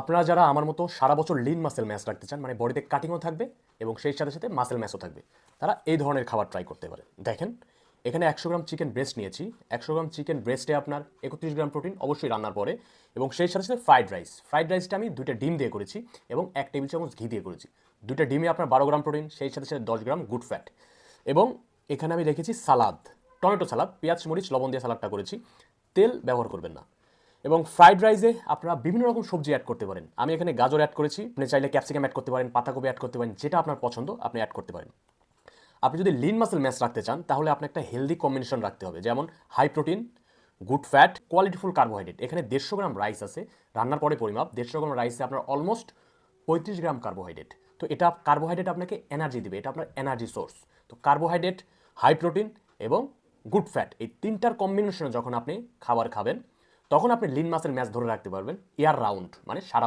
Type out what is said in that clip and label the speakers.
Speaker 1: আপনারা যারা আমার মতো সারা বছর লিন মাসেল ম্যাচ রাখতে চান মানে বডিতে কাটিংও থাকবে এবং সেই সাথে সাথে মাসেল ম্যাচও থাকবে, তারা এই ধরনের খাবার ট্রাই করতে পারে দেখেন, এখানে একশো গ্রাম চিকেন ব্রেস্ট নিয়েছি। একশো গ্রাম চিকেন ব্রেস্টে আপনার একত্রিশ গ্রাম প্রোটিন অবশ্যই রান্নার পরে এবং সেই সাথে সাথে ফ্রাইড রাইস ফ্রাইড রাইসটা আমি দুইটা ডিম দিয়ে করেছি এবং এক টেবিল চামচ ঘি দিয়ে করেছি। দুইটা ডিমে আপনার বারো গ্রাম প্রোটিন সেই সাথে সাথে দশ গ্রাম গুড ফ্যাট এবং এখানে আমি রেখেছি সালাদ, টমেটো সালাদ, পেঁয়াজ, মরিচ, লবণ দিয়ে সালাদটা করেছি। তেল ব্যবহার করবেন না। এবং ফ্রাইড রাইসে আপনারা বিভিন্ন রকম সবজি অ্যাড করতে পারেন। আমি এখানে গাজর অ্যাড করেছি, আপনি চাইলে ক্যাপসিকাম অ্যাড করতে পারেন, পাতাকপি অ্যাড করতে পারেন, যেটা আপনার পছন্দ, আপনি অ্যাড করতে পারেন। আপনি যদি লিন মাসেল ম্যাচ রাখতে চান, তাহলে আপনি একটা হেলদি কম্বিনেশন রাখতে হবে, যেমন high protein good fat qualityful carbohydrate এখানে দেড়শো গ্রাম রাইস আছে, রান্নার পরে পরিমাপ, দেড়শো গ্রাম রাইসে আপনার অলমোস্ট পঁয়ত্রিশ গ্রাম কার্বোহাইড্রেট তো এটা কার্বোহাইড্রেট আপনাকে এনার্জি দেবে, এটা আপনার এনার্জি সোর্স তো কার্বোহাইড্রেট হাই প্রোটিন এবং গুড ফ্যাট এই তিনটার কম্বিনেশনে যখন আপনি খাবার খাবেন তখন আপনি লিন মাসের ম্যাচ ধরে রাখতে পারবেন ইয়ার রাউন্ড মানে সারা